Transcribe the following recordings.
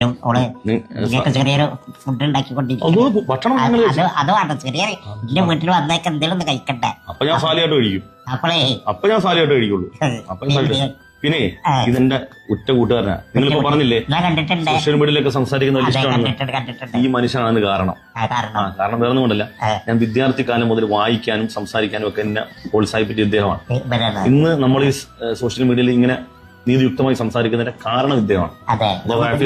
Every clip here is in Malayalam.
ഓൾ ഇതിന്റെ ഉറ്റ ചെറിയൊരു ഫുഡ് ഉണ്ടാക്കിക്കൊണ്ടിരിക്കും അതോ ഭക്ഷണം അത് നിങ്ങൾ ഇപ്പൊ അത് വേണ്ട ചെറിയ എന്റെ വീട്ടിൽ വന്നേക്ക് എന്തെങ്കിലും ഒന്ന് കഴിക്കട്ടെ. അപ്പൊ ഞാൻ സാലിയായിട്ട് കഴിക്കും. അപ്പോളേ. അപ്പൊ ഞാൻ സാലിയായിട്ട് കഴിക്കുള്ളൂ. അപ്പൊ ഞാൻ സാലിയായിട്ട് പിന്നെ ആ. ഇതെന്റെ ഉറ്റ കൂട്ടുകാരനാ. നിങ്ങളിപ്പോ പറഞ്ഞില്ലേ? സോഷ്യൽ മീഡിയയിലൊക്കെ സംസാരിക്കുന്ന ഇഷ്ടമാണ് ഈ മനുഷ്യനാണ് കാരണം. കാരണം. വേറെ ഒന്നും കൊണ്ടല്ല. ഞാൻ വിദ്യാർത്ഥി കാലം മുതൽ വായിക്കാനും സംസാരിക്കാനും ഒക്കെ എന്നെ പ്രോത്സാഹിപ്പിച്ച ഇദ്ദേഹമാണ്. ഇന്ന് നമ്മൾ ഈ സോഷ്യൽ മീഡിയയിൽ ഇങ്ങനെ നീതിയുക്തമായി സംസാരിക്കുന്നതിന്റെ കാരണം ഇദ്ദേഹമാണ്. അതെ.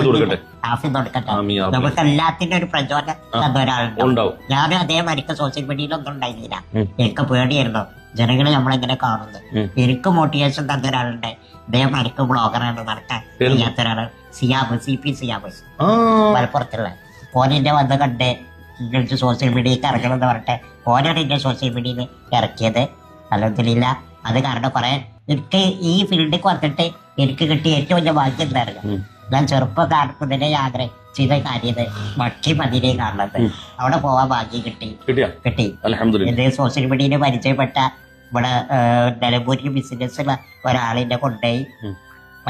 കൊടുക്കട്ടെ? ഹാഫി കൊടുക്കട്ടെ. ആമീൻ, ആമീൻ. നമുക്ക് എല്ലാത്തിന്റെ ഒരു പ്രചോദനം തന്ന ഒരാളുണ്ട്. ഉണ്ടാവും. ഞാനും അതേമാതിരിക്ക് സോഷ്യൽ മീഡിയയിലൊന്നും ഉണ്ടായിരുന്നില്ല. ഉം. എനിക്ക് പേടിയായിരുന്നു. ജനങ്ങളെ നമ്മളെങ്ങനെ കാണുന്നു. ഉം. എനിക്ക് മോട്ടിവേഷൻ തന്ന ഒരാളുണ്ട്. ഇതേമാതിരിക്ക് ബ്ലോഗറാണ് നടക്കാൻ പേര് ചെയ്യാത്ത ഒരാൾ. Siyab C P Siyab. ആ. മലപ്പുറത്തുള്ള. ഓനെന്നെ വന്ന് കണ്ട് ഇങ്ങനത്തെ സോഷ്യൽ മീഡിയക്ക് ഇറങ്ങണമെന്ന് പറഞ്ഞിട്ട് ഓനാണ് എന്നെ സോഷ്യൽ മീഡിയയിൽ ഇറക്കിയത്. അലഹദില്ല അത് കാരണം കുറെ എനിക്ക് ഈ ഫീൽഡിലേക്ക് വന്നിട്ട് എനിക്ക് കിട്ടിയ ഏറ്റവും വലിയ ഭാഗ്യം എന്തായിരുന്നു ഞാൻ ചെറുപ്പകാലത്ത് തന്നെ ആഗ്രഹം ചെയ്ത കാര്യം മക്കി മതിനെ കാണുന്നത് അവിടെ പോവാൻ ഭാഗ്യം കിട്ടി. കിട്ടി. ഇത് സോഷ്യൽ മീഡിയയിൽ പരിചയപ്പെട്ട ഇവിടെ നിലമ്പൂരിൽ ബിസിനസ്സുള്ള ഒരാളിനെ കൊണ്ടുപോയി.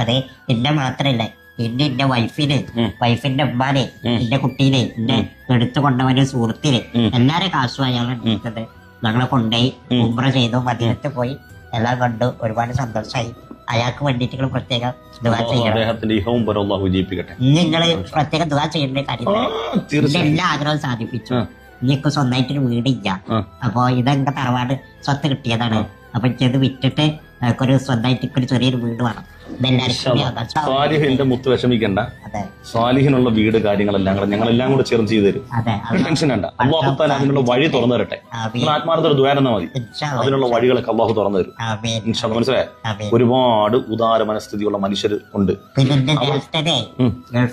അത് എന്നെ മാത്രല്ല എന്നെ എന്റെ വൈഫിന്. വൈഫിന്റെ ഉമ്മാനെ എന്റെ കുട്ടീനെ എന്നെ എടുത്തു കൊണ്ടവന്റെ സുഹൃത്തിനെ എല്ലാരെ കാശും അയാളാണ് ഞങ്ങളെ കൊണ്ടുപോയി ഉമ്ര ഉംറ ചെയ്തു മദീനത്ത് പോയി. എല്ലാം കണ്ടു ഒരുപാട് സന്തോഷമായി അയാൾക്ക് വേണ്ടിയിട്ട് നിങ്ങൾ പ്രത്യേകം ദുവാ ചെയ്യണം. അദ്ദേഹത്തിന്റെ ഇഹവും അള്ളാഹു നിങ്ങൾ പ്രത്യേകം ദുവാ ചെയ്യേണ്ട കാര്യം എല്ലാ ആഗ്രഹവും സാധിപ്പിച്ചു. എനിക്ക് സ്വന്തമായിട്ടൊരു വീടില്ല. അപ്പോ അപ്പൊ ഇതെന്റെ തറവാട് സ്വത്ത് കിട്ടിയതാണ്. അപ്പൊ എനിക്കത് വിറ്റിട്ട് ഒരു സ്വന്തമായിട്ട് ഒരു ചെറിയൊരു വീട് വേണം. സ്വാലിഹിന്റെ മുത്ത് വിഷമിക്കണ്ട. സ്വാലിഹിനുള്ള വീട് കാര്യങ്ങളെല്ലാം കൂടെ ഞങ്ങളെല്ലാം കൂടെ ചേർന്ന് ചെയ്തു തരും. ഒരു ടെൻഷൻ വേണ്ട. അള്ളാഹുത്താൻ അതിനുള്ള വഴി തുറന്നു തരട്ടെ. നിങ്ങൾ ആത്മാർത്ഥ ദ്വാരെന്നാ മതി. അതിനുള്ള വഴികളൊക്കെ അള്ളാഹു തുറന്നു തരും. അല്ലാ, ഒരുപാട് ഉദാര മനസ്ഥിതിയുള്ള മനുഷ്യർ ഉണ്ട്.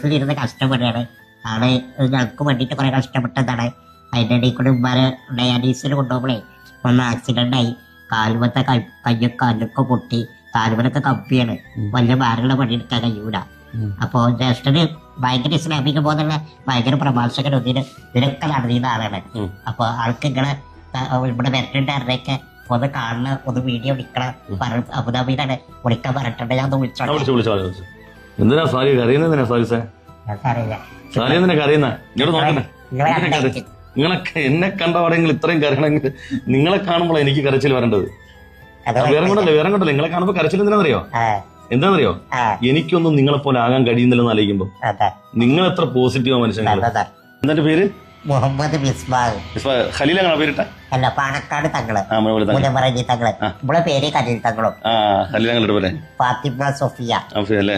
ഇരുന്ന് കഷ്ടപ്പെടുകയാണ്. ആൾ ഞങ്ങൾക്ക് വേണ്ടിയിട്ട് കുറെ കഷ്ടപ്പെട്ടതാണ്. അതിന്റെ ഇടയിൽ കൂടെ ഉമ്മാരെ ഡയാലിസിൽ കൊണ്ടുപോകുമ്പോഴേ ഒന്ന് ആക്സിഡന്റ് ആയി. കാലുമത്തെ കൈ കയ്യൊക്കെ കാലൊക്കെ പൊട്ടി കാൽവനൊക്കെ കമ്പിയാണ്. വലിയ ഭാരമുള്ള പണിയെടുക്കാൻ കഴിയൂല. അപ്പൊ ജ്യേഷ്ഠന് ഭയങ്കര ഇസ്ലാമിക ബോധമുള്ള ഭയങ്കര പ്രഭാഷകൻ ഇതിന് ഇതിനൊക്കെ നടന്നിരുന്ന ആളാണ്. അപ്പൊ ആൾക്ക് ഇങ്ങനെ ഇവിടെ വരട്ടുണ്ട് ആരുടെയൊക്കെ ഒന്ന് കാണണ ഒന്ന് വീഡിയോ വിളിക്കണം പറ അബുദാബിയിലാണ് വിളിക്കാൻ പറഞ്ഞിട്ടുണ്ട്. ഞാൻ ഒന്ന് ആ, വിളിച്ചോട്ടെ. സാരി വിളിച്ചു വിളിച്ചു എന്തിനാ സാരി കരയുന്നതിനാ സാരി എനിക്കറിയില്ല. സാലി എന്തിനാ ഇങ്ങോട്ട് നിങ്ങളൊക്കെ എന്നെ കണ്ട പാടെങ്കിൽ ഇത്രയും കരയണമെങ്കിൽ നിങ്ങളെ കാണുമ്പോൾ എനിക്ക് കരച്ചിൽ വരേണ്ടത്. വേറെ കൊണ്ടല്ലേ വേറെ കൊണ്ടല്ലേ. നിങ്ങളെ കാണുമ്പോൾ കരച്ചിൽ എന്തിനാണെന്നറിയോ? എന്താണെന്നറിയോ? എനിക്കൊന്നും നിങ്ങളെ പോലെ ആകാൻ കഴിയുന്നില്ലെന്ന് ആലോചിക്കുമ്പോ നിങ്ങൾ എത്ര പോസിറ്റീവ് അതെ എന്നിട്ട് പേര്? മുഹമ്മദ് മിസ്ബാഹ്. ഇപ്പൊ ഖലീലാണ് പേരിട്ട? അല്ല പാണക്കാട് തങ്ങൾ. ആ മോനെ തന്നെ മുനമറഞ്ഞി തങ്ങൾ. ഇവിടെ പേര് ഖലീൽ തങ്ങളും. ഫാത്തിമ സോഫിയ. അല്ലാ?